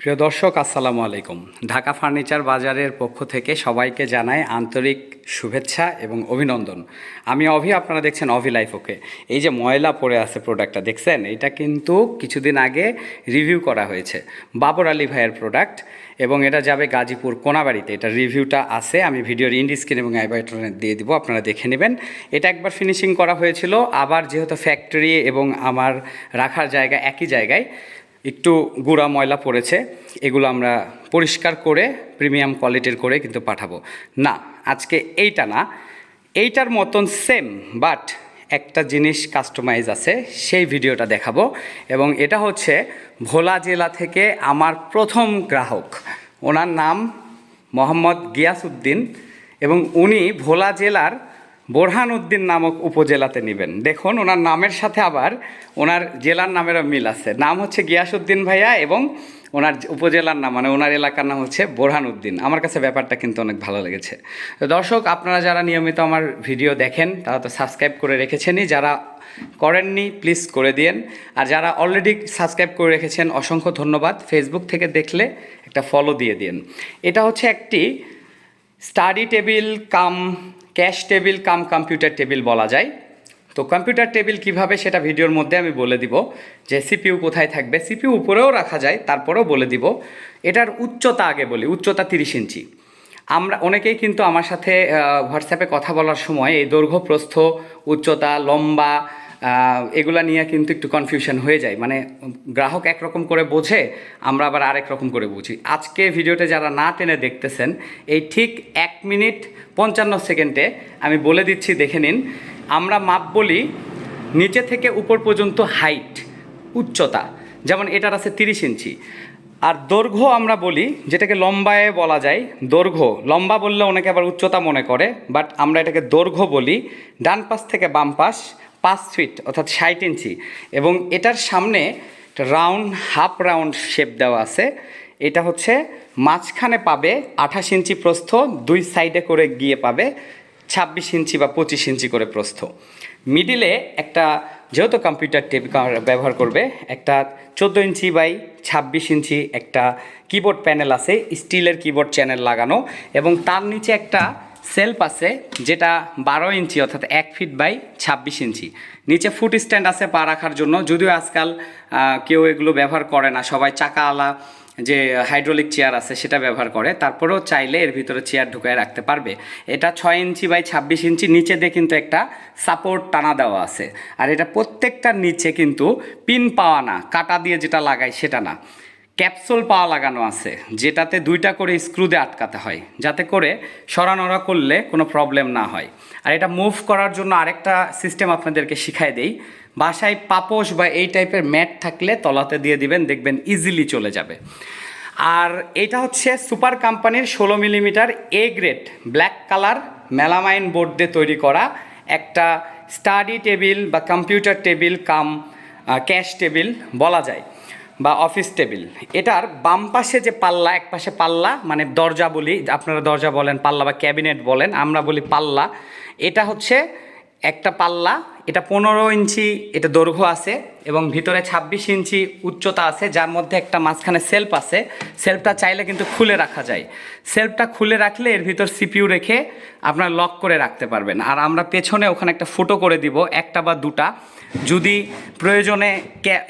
প্রিয় দর্শক, আসসালামু আলাইকুম। ঢাকা ফার্নিচার বাজারের পক্ষ থেকে সবাইকে জানাই আন্তরিক শুভেচ্ছা এবং অভিনন্দন। আমি অভি, আপনারা দেখছেন অভি লাইফ ওকে এই যে ময়লা পড়ে আছে প্রোডাক্টটা দেখছেন? এটা কিন্তু কিছুদিন আগে রিভিউ করা হয়েছে। বাবর আলী ভাইয়ের প্রোডাক্ট এবং এটা যাবে গাজীপুর কোনাবাড়িতে। এটা রিভিউটা আছে, আমি ভিডিওর ইন্ড স্ক্রিন এবং আই বাটনে দিয়ে দিব, আপনারা দেখে নেবেন। এটা একবার ফিনিশিং করা হয়েছিল, আবার যেহেতু ফ্যাক্টরি এবং আমার রাখার জায়গা একই জায়গায় একটু গুঁড়া ময়লা পড়েছে, এগুলো আমরা পরিষ্কার করে প্রিমিয়াম কোয়ালিটির করে কিন্তু পাঠাবো। না, আজকে এইটা না। এইটার মতন সেম বাট একটা জিনিস কাস্টমাইজ আছে, সেই ভিডিওটা দেখাবো। এবং এটা হচ্ছে ভোলা জেলা থেকে আমার প্রথম গ্রাহক। ওনার নাম মোহাম্মদ গিয়াসউদ্দিন এবং উনি ভোলা জেলার বোরহান উদ্দিন নামক উপজেলাতে নেবেন। দেখুন, ওনার নামের সাথে আবার ওনার জেলার নামেরও মিল আছে। নাম হচ্ছে গিয়াসউদ্দিন ভাইয়া এবং ওনার উপজেলার নাম মানে ওনার এলাকার নাম হচ্ছে বোরহান উদ্দিন আমার কাছে ব্যাপারটা কিন্তু অনেক ভালো লেগেছে। দর্শক, আপনারা যারা নিয়মিত আমার ভিডিও দেখেন, তারা তো সাবস্ক্রাইব করে রেখেছেনই। যারা করেননি, প্লিজ করে দিয়েন। আর যারা অলরেডি সাবস্ক্রাইব করে রেখেছেন, অসংখ্য ধন্যবাদ। ফেসবুক থেকে দেখলে একটা ফলো দিয়ে দিন এটা হচ্ছে একটি study table cum cash table cum computer table বলা যায়। তো কম্পিউটার টেবিল কীভাবে সেটা ভিডিওর মধ্যে আমি বলে দিব যে সিপিইউ কোথায় থাকবে। সিপিইউ উপরেও রাখা যায়, তারপরেও বলে দিব। এটার উচ্চতা আগে বলি, উচ্চতা তিরিশ ইঞ্চি। আমরা, অনেকেই কিন্তু আমার সাথে হোয়াটসঅ্যাপে কথা বলার সময় এই দৈর্ঘ্য প্রস্থ উচ্চতা, লম্বা এগুলা নিয়ে কিন্তু একটু কনফিউশন হয়ে যায়। মানে গ্রাহক একরকম করে বোঝে, আমরা আবার আরেক রকম করে বুঝি। আজকে ভিডিওতে যারা না টেনে দেখতেছেন, এই ঠিক এক মিনিট পঞ্চান্ন সেকেন্ডে আমি বলে দিচ্ছি, দেখে নিন। আমরা মাপ বলি নিচে থেকে উপর পর্যন্ত হাইট, উচ্চতা। যেমন এটার আছে তিরিশ ইঞ্চি। আর দৈর্ঘ্য আমরা বলি, যেটাকে লম্বায় বলা যায়, দৈর্ঘ্য। লম্বা বললে অনেকে আবার উচ্চতা মনে করে বাট আমরা এটাকে দৈর্ঘ্য বলি। ডান পাশ থেকে বাম পাশ, পাঁচ ফিট, অর্থাৎ ষাট ইঞ্চি। এবং এটার সামনে রাউন্ড, হাফ রাউন্ড শেপ দেওয়া আছে। এটা হচ্ছে মাঝখানে পাবে আঠাশ ইঞ্চি প্রস্থ, দুই সাইডে করে গিয়ে পাবে ছাব্বিশ ইঞ্চি বা পঁচিশ ইঞ্চি করে প্রস্থ। মিডিলে একটা, যেহেতু কম্পিউটার টেপ ব্যবহার করবে, একটা চোদ্দ ইঞ্চি বাই ছাব্বিশ ইঞ্চি একটা কিবোর্ড প্যানেল আছে, স্টিলের কিবোর্ড চ্যানেল লাগানো এবং তার নিচে একটা সেলফ আছে যেটা বারো ইঞ্চি অর্থাৎ এক ফিট বাই ছাব্বিশ ইঞ্চি। নিচে ফুট স্ট্যান্ড আছে পা রাখার জন্য, যদিও আজকাল কেউ এগুলো ব্যবহার করে না, সবাই চাকাওয়ালা যে হাইড্রোলিক চেয়ার আছে সেটা ব্যবহার করে, তারপরেও চাইলে এর ভিতরে চেয়ার ঢুকায় রাখতে পারবে। এটা ছয় ইঞ্চি বাই ছাব্বিশ ইঞ্চি নিচে দিয়ে কিন্তু একটা সাপোর্ট টানা দেওয়া আছে। আর এটা প্রত্যেকটার নিচে কিন্তু পিন পাওয়া না, কাটা দিয়ে যেটা লাগায় সেটা না। ক্যাপসুল পাওয়া লাগানো আছে, যেটাতে দুইটা করে স্ক্রু দিয়ে আটকাতে হয়, যাতে করে সরানোরা করলে কোনো প্রবলেম না হয়। আর এটা মুভ করার জন্য আরেকটা সিস্টেম আপনাদেরকে শিখাই দেই। বাসায় পাপোশ বা এই টাইপের ম্যাট থাকলে তলাতে দিয়ে দিবেন, দেখবেন ইজিলি চলে যাবে। আর এটা হচ্ছে সুপার কোম্পানির ষোলো millimetre A grade black colour melamine board দিয়ে তৈরি করা একটা স্টাডি টেবিল বা computer table cum cash table বলা যায়, বা অফিস টেবিল এটার বাম পাশে যে পাল্লা, এক পাশে পাল্লা মানে দরজা বলি, আপনারা দরজা বলেন, পাল্লা বা ক্যাবিনেট বলেন, আমরা বলি পাল্লা। এটা হচ্ছে একটা পাল্লা, এটা পনেরো ইঞ্চি, এটা দৈর্ঘ্য আছে এবং ভিতরে ছাব্বিশ ইঞ্চি উচ্চতা আছে, যার মধ্যে একটা মাঝখানে সেলফ আছে। সেলফটা চাইলে কিন্তু খুলে রাখা যায়। সেলফটা খুলে রাখলে এর ভিতর সিপিইউ রেখে আপনার লক করে রাখতে পারবেন। আর আমরা পেছনে ওখানে একটা ফুটো করে দিব, একটা বা দুটা। যদি প্রয়োজনে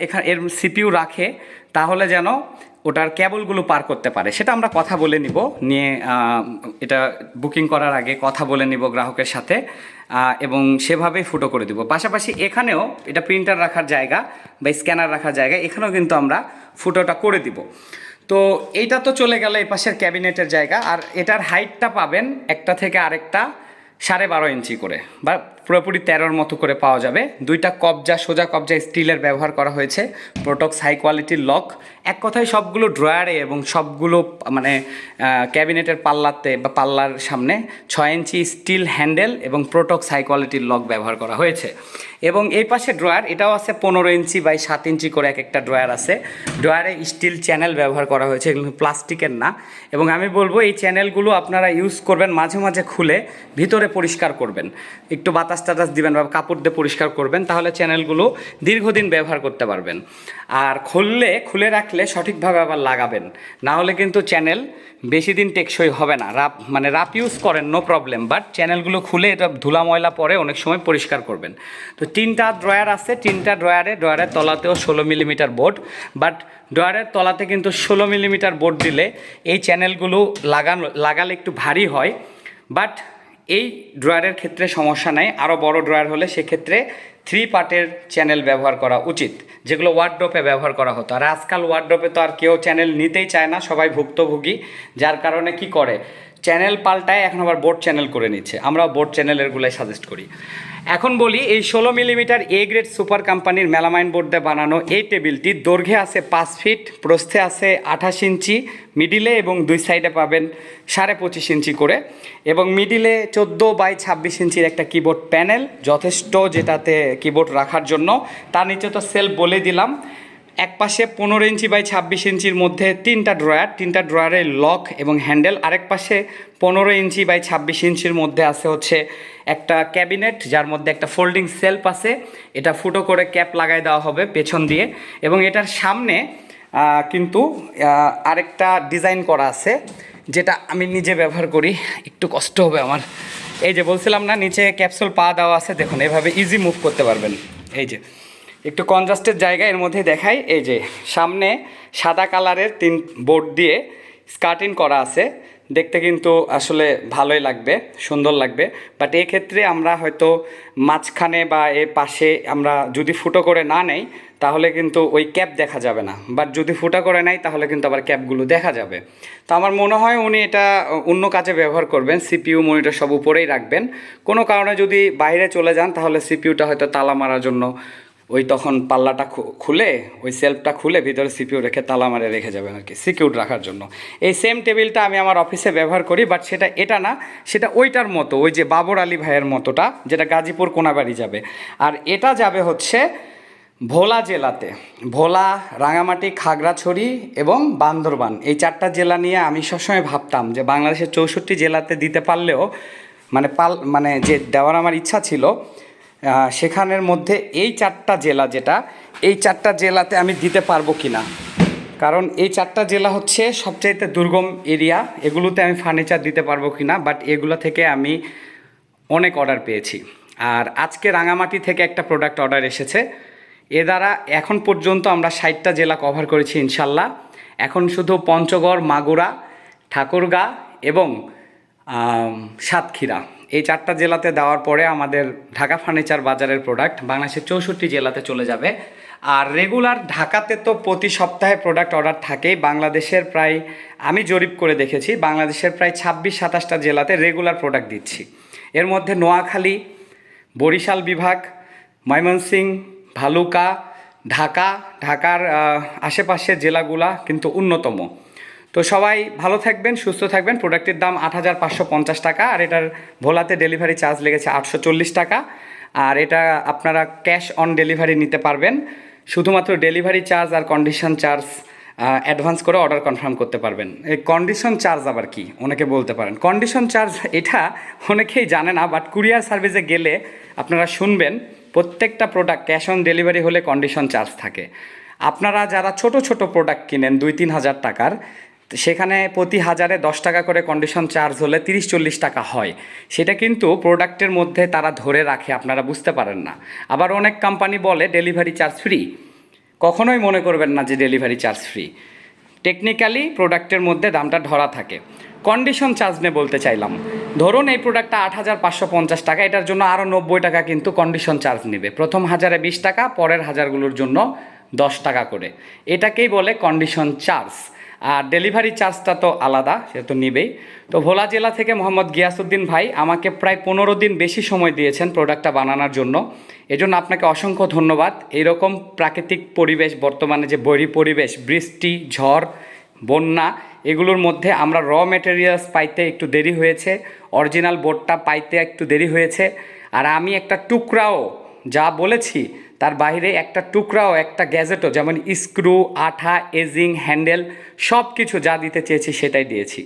এখানে এর সিপিইউ রাখে, তাহলে যেন ওটার ক্যাবলগুলো পার করতে পারে। সেটা আমরা কথা বলে নিব, নিয়ে এটা বুকিং করার আগে কথা বলে নিব গ্রাহকের সাথে এবং সেভাবেই ফুটো করে দিব। পাশাপাশি এখানেও এটা প্রিন্টার রাখার জায়গা বা স্ক্যানার রাখার জায়গা, এখানেও কিন্তু আমরা ফুটোটা করে দিব। তো এইটা তো চলে গেল এই পাশের ক্যাবিনেটের জায়গা, আর এটার হাইটটা পাবেন একটা থেকে আরেকটা সাড়ে বারো ইঞ্চি করে, বা পুরোপুরি তেরোর মতো করে পাওয়া যাবে। দুইটা কবজা, সোজা কবজা স্টিলের ব্যবহার করা হয়েছে। প্রোটক্স হাই কোয়ালিটির লক এক কথায় সবগুলো ড্রয়ারে এবং সবগুলো মানে ক্যাবিনেটের পাল্লাতে বা পাল্লার সামনে ছয় ইঞ্চি স্টিল হ্যান্ডেল এবং প্রোটক্স হাই কোয়ালিটির লক ব্যবহার করা হয়েছে। এবং এই পাশে ড্রয়ার, এটাও আছে পনেরো ইঞ্চি বাই সাত ইঞ্চি করে এক একটা ড্রয়ার আছে। ড্রয়ারে স্টিল চ্যানেল ব্যবহার করা হয়েছে, এগুলো প্লাস্টিকের না। এবং আমি বলব, এই চ্যানেলগুলো আপনারা ইউজ করবেন, মাঝে মাঝে খুলে ভিতরে পরিষ্কার করবেন। একটু বাতাস টাশ দিবেন বা কাপড় দিয়ে পরিষ্কার করবেন, তাহলে চ্যানেলগুলো দীর্ঘদিন ব্যবহার করতে পারবেন। আর খুললে, খুলে রাখলে সঠিকভাবে আবার লাগাবেন। না হলে কিন্তু চ্যানেল বেশি দিন টেকসই হবে না। রাপ মানে রাপ ইউজ করেন নো প্রবলেম বাট চ্যানেলগুলো খুলে এটা ধুলা ময়লা পরে অনেক সময় পরিষ্কার করবেন। তো তিনটা ড্রয়ার আছে, তিনটা ড্রয়ারে ড্রয়ারের তলাতেও ষোলো মিলিমিটার বোর্ড বাট ড্রয়ারের তলাতে কিন্তু ষোলো মিলিমিটার বোর্ড দিলে এই চ্যানেলগুলো লাগানো, লাগালে একটু ভারী হয়। বাট এই ড্রয়ারের ক্ষেত্রে সমস্যা নাই। আরও বড় ড্রয়ার হলে সেক্ষেত্রে থ্রি পার্টের চ্যানেল ব্যবহার করা উচিত, যেগুলো ওয়ার্ড্রপে ব্যবহার করা হতো। আর আজকাল ওয়ার্ড্রপে তো আর কেউ চ্যানেল নিতেই চায় না, সবাই ভুক্তভোগী, যার কারণে কি করে? চ্যানেল পাল্টায় এখন আবার বোর্ড চ্যানেল করে নিচ্ছে। আমরা বোর্ড চ্যানেলেরগুলোই সাজেস্ট করি। এখন বলি, এই ষোলো মিলিমিটার এ গ্রেড সুপার কোম্পানির মেলামাইন বোর্ড দিয়ে বানানো এই টেবিলটি দৈর্ঘ্যে আছে পাঁচ ফিট প্রস্থে আছে আঠাশ ইঞ্চি মিডিলে এবং দুই সাইডে পাবেন সাড়ে পঁচিশ ইঞ্চি করে। এবং মিডিলে চোদ্দ বাই ছাব্বিশ ইঞ্চির একটা কিবোর্ড প্যানেল যথেষ্ট যেটাতে কিবোর্ড রাখার জন্য। তার নিচে তো সেলফ বলে দিলাম। এক পাশে পনেরো ইঞ্চি বাই ছাব্বিশ ইঞ্চির মধ্যে তিনটা ড্রয়ার, তিনটা ড্রয়ারের লক এবং হ্যান্ডেল। আরেক পাশে পনেরো ইঞ্চি বাই ছাব্বিশ ইঞ্চির মধ্যে আছে হচ্ছে একটা ক্যাবিনেট, যার মধ্যে একটা ফোল্ডিং সেলফ আছে। এটা ফুটো করে ক্যাপ লাগাই দেওয়া হবে পেছন দিয়ে এবং এটার সামনে কিন্তু আরেকটা ডিজাইন করা আছে, যেটা আমি নিজে ব্যবহার করি। একটু কষ্ট হবে আমার। এই যে বলছিলাম না, নিচে ক্যাপসুল পা দেওয়া আছে, দেখুন, এভাবে ইজি মুভ করতে পারবেন। এই যে। একটু কনজাস্টের জায়গা এর মধ্যে দেখাই। এই যে, সামনে সাদা কালারের তিন বোর্ড দিয়ে স্কার্টিং করা আছে। দেখতে কিন্তু আসলে ভালোই লাগবে, সুন্দর লাগবে। বাট ক্ষেত্রে আমরা হয়তো মাঝখানে বা এর পাশে আমরা যদি ফুটো করে না নেই, তাহলে কিন্তু ওই ক্যাপ দেখা যাবে না। বাট যদি ফুটা করে নেয় তাহলে কিন্তু আবার ক্যাপগুলো দেখা যাবে। তো আমার মনে হয় উনি এটা অন্য কাজে ব্যবহার করবেন, সিপিইউ মনিটর সব উপরেই রাখবেন। কোনো কারণে যদি বাইরে চলে যান, তাহলে সিপিইউটা হয়তো তালা মারার জন্য ওই তখন পাল্লাটা খুলে, ওই সেলফটা খুলে ভিতরে সিপিউ রেখে তালা মারে রেখে যাবেন আর কি, সিকিউর রাখার জন্য। এই সেম টেবিলটা আমি আমার অফিসে ব্যবহার করি, বাট সেটা, এটা না, সেটা ওইটার মতো, ওই যে বাবর আলী ভাইয়ের মতোটা, যেটা গাজীপুর কোনাবাড়ি যাবে। আর এটা যাবে হচ্ছে ভোলা জেলাতে, ভোলা, রাঙামাটি, খাগড়াছড়ি এবং বান্দরবান। এই চারটা জেলা নিয়ে আমি সবসময় ভাবতাম যে বাংলাদেশের চৌষট্টি জেলাতে দিতে পারলেও মানে পাল মানে যে দেওয়ার আমার ইচ্ছা ছিল সেখানের মধ্যে এই চারটা জেলা যেটা, এই চারটা জেলাতে আমি দিতে পারব কি না কারণ এই চারটা জেলা হচ্ছে সবচাইতে দুর্গম এরিয়া, এগুলোতে আমি ফার্নিচার দিতে পারব কি না বাট এগুলো থেকে আমি অনেক অর্ডার পেয়েছি। আর আজকে রাঙামাটি থেকে একটা প্রোডাক্ট অর্ডার এসেছে। এ দ্বারা এখন পর্যন্ত আমরা ষাটটা জেলা কভার করেছি ইনশাল্লাহ। এখন শুধু পঞ্চগড়, মাগুরা, ঠাকুরগাঁ এবং সাতক্ষীরা। এই চারটা জেলাতে দেওয়ার পরে আমাদের ঢাকা ফার্নিচার বাজারের প্রোডাক্ট বাংলাদেশের চৌষট্টি জেলাতে চলে যাবে। আর রেগুলার ঢাকাতে তো প্রতি সপ্তাহে প্রোডাক্ট অর্ডার থাকেই। বাংলাদেশের প্রায়, আমি জরিপ করে দেখেছি, বাংলাদেশের প্রায় ছাব্বিশ, সাতাশটা জেলাতে রেগুলার প্রোডাক্ট দিচ্ছি। এর মধ্যে নোয়াখালী, বরিশাল বিভাগ ময়মনসিংহ ভালুকা, ঢাকা, ঢাকার আশেপাশের জেলাগুলা কিন্তু অন্যতম তো সবাই ভালো থাকবেন, সুস্থ থাকবেন। প্রোডাক্টের দাম আট হাজার পাঁচশো পঞ্চাশ টাকা, আর এটার ভোলাতে ডেলিভারি চার্জ লেগেছে আটশো চল্লিশ টাকা। আর এটা আপনারা ক্যাশ অন ডেলিভারি নিতে পারবেন। শুধুমাত্র ডেলিভারি চার্জ আর কন্ডিশন চার্জ অ্যাডভান্স করে অর্ডার কনফার্ম করতে পারবেন। এই কন্ডিশন চার্জ আবার কি? অনেকে বলতে পারেন। কন্ডিশন চার্জ এটা অনেকেই জানে না, বাট কুরিয়ার সার্ভিসে গেলে আপনারা শুনবেন, প্রত্যেকটা প্রোডাক্ট ক্যাশ অন ডেলিভারি হলে কন্ডিশন চার্জ থাকে। আপনারা যারা ছোট ছোট প্রোডাক্ট কিনেন, দুই তিন হাজার টাকার সেখানে প্রতি হাজারে দশ টাকা করে কন্ডিশন চার্জ হলে তিরিশ চল্লিশ টাকা হয়। সেটা কিন্তু প্রোডাক্টের মধ্যে তারা ধরে রাখে, আপনারা বুঝতে পারেন না। আবার অনেক কোম্পানি বলে ডেলিভারি চার্জ ফ্রি কখনোই মনে করবেন না যে ডেলিভারি চার্জ ফ্রি টেকনিক্যালি প্রোডাক্টের মধ্যে দামটা ধরা থাকে। কন্ডিশন চার্জ নিয়ে বলতে চাইলাম। ধরুন এই প্রোডাক্টটা আট হাজার পাঁচশো পঞ্চাশ টাকা, এটার জন্য আরও নব্বই টাকা কিন্তু কন্ডিশন চার্জ নেবে। প্রথম হাজারে বিশ টাকা, পরের হাজারগুলোর জন্য দশ টাকা করে। এটাকেই বলে কন্ডিশন চার্জ আর ডেলিভারি চার্জটা তো আলাদা, সে তো নিবেই। তো ভোলা জেলা থেকে মোহাম্মদ গিয়াসুদ্দিন ভাই আমাকে প্রায় পনেরো দিন বেশি সময় দিয়েছেন প্রোডাক্টটা বানানোর জন্য। এজন্য আপনাকে অসংখ্য ধন্যবাদ। এইরকম প্রাকৃতিক পরিবেশ, বর্তমানে যে বৈরী পরিবেশ, বৃষ্টি, ঝড়, বন্যা, এগুলোর মধ্যে আমরা র মেটেরিয়ালস পাইতে একটু দেরি হয়েছে অরিজিনাল বোর্ডটা পাইতে একটু দেরি হয়েছে। আর আমি একটা টুকরাও যা বলেছি তার বাইরে একটা টুকরাও, একটা গ্যাজেটও, যেমন স্ক্রু, আঠা, এজিং, হ্যান্ডেল সব কিছু যা দিতে চেয়েছি সেটাই দিয়েছি।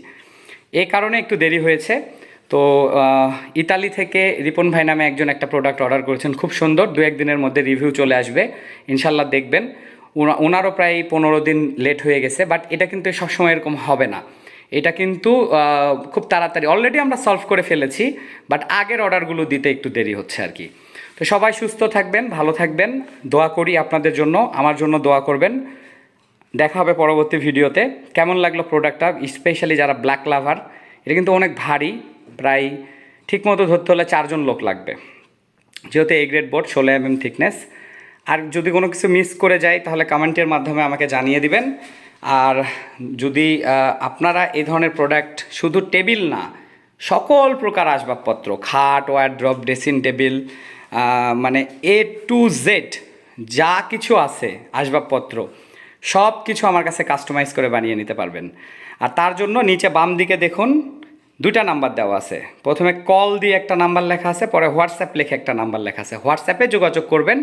এ কারণে একটু দেরি হয়েছে। তো ইতালি থেকে রিপন ভাই নামে একজন একটা প্রোডাক্ট অর্ডার করেছেন, খুব সুন্দর। দু একদিনের মধ্যে রিভিউ চলে আসবে। ইনশাল্লাহ দেখবেন। ওনারও প্রায় পনেরো দিন লেট হয়ে গেছে বাট এটা কিন্তু সবসময় এরকম হবে না। এটা কিন্তু খুব তাড়াতাড়ি অলরেডি আমরা সলভ করে ফেলেছি বাট আগের অর্ডারগুলো দিতে একটু দেরি হচ্ছে আর কি। তো সবাই সুস্থ থাকবেন, ভালো থাকবেন। দোয়া করি আপনাদের জন্য, আমার জন্য দোয়া করবেন। দেখা হবে পরবর্তী ভিডিওতে। কেমন লাগল প্রোডাক্টটা স্পেশালি যারা ব্ল্যাক লাভার এটা কিন্তু অনেক ভারী, প্রায় ঠিকমতো ধরতে হলে চারজন লোক লাগবে। যেহেতু এ গ্রেড বোর্ড ষোলো এম এম থিকনেস আর যদি কোনো কিছু মিস করে যায়, তাহলে কমেন্টের মাধ্যমে আমাকে জানিয়ে দিবেন। আর যদি আপনারা এই ধরনের প্রোডাক্ট শুধু টেবিল না, সকল প্রকার আসবাবপত্র, খাট ওয়ার ড্রপ ড্রেসিং টেবিল মানে এ টু জেড যা কিছু আছে, আসবাবপত্র সব কিছু আমার কাছে কাস্টমাইজ করে বানিয়ে নিতে পারবেন। আর তার জন্য নিচে বাম দিকে দেখুন দুইটা নাম্বার দেওয়া আছে। প্রথমে কল দিয়ে একটা নাম্বার লেখা আছে, পরে হোয়াটসঅ্যাপ লিখে একটা নাম্বার লেখা আছে। হোয়াটসঅ্যাপে যোগাযোগ করবেন।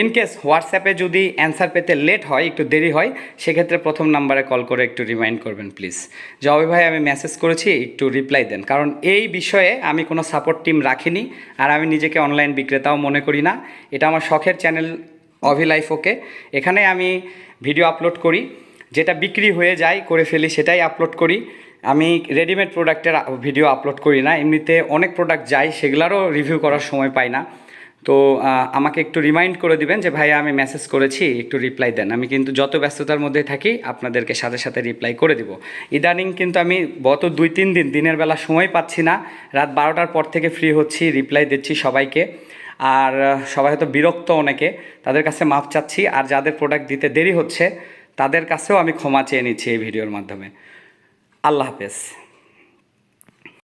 ইন কেস হোয়াটসঅ্যাপে যদি অ্যান্সার পেতে লেট হয়, একটু দেরি হয়, সেক্ষেত্রে প্রথম নাম্বারে কল করে একটু রিমাইন্ড করবেন প্লিজ যে অভি ভাই, আমি মেসেজ করেছি, একটু রিপ্লাই দেন। কারণ এই বিষয়ে আমি কোনো সাপোর্ট টিম রাখিনি, আর আমি নিজেকে অনলাইন বিক্রেতাও মনে করি না। এটা আমার শখের চ্যানেল অভি লাইফ ওকে। এখানে আমি ভিডিও আপলোড করি। যেটা বিক্রি হয়ে যায়, করে ফেলি, সেটাই আপলোড করি। আমি রেডিমেড প্রোডাক্টের ভিডিও আপলোড করি না। এমনিতে অনেক প্রোডাক্ট যায় সেগুলোরও রিভিউ করার সময় পাই না। তো আমাকে একটু রিমাইন্ড করে দিবেন যে, ভাইয়া, আমি মেসেজ করেছি, একটু রিপ্লাই দেন। আমি কিন্তু যত ব্যস্ততার মধ্যে থাকি, আপনাদেরকে সাথে সাথে রিপ্লাই করে দিব। ইদানিং কিন্তু আমি গত দুই তিন দিন, দিনের বেলা সময় পাচ্ছি না। রাত বারোটার পর থেকে ফ্রি হচ্ছি রিপ্লাই দিচ্ছি সবাইকে। আর সবাই হয়তো বিরক্ত অনেকে, তাদের কাছে মাপ চাচ্ছি। আর যাদের প্রোডাক্ট দিতে দেরি হচ্ছে, তাদের কাছেও আমি ক্ষমা চেয়ে নিচ্ছি এই ভিডিওর মাধ্যমে। আল্লাহ হাফেজ।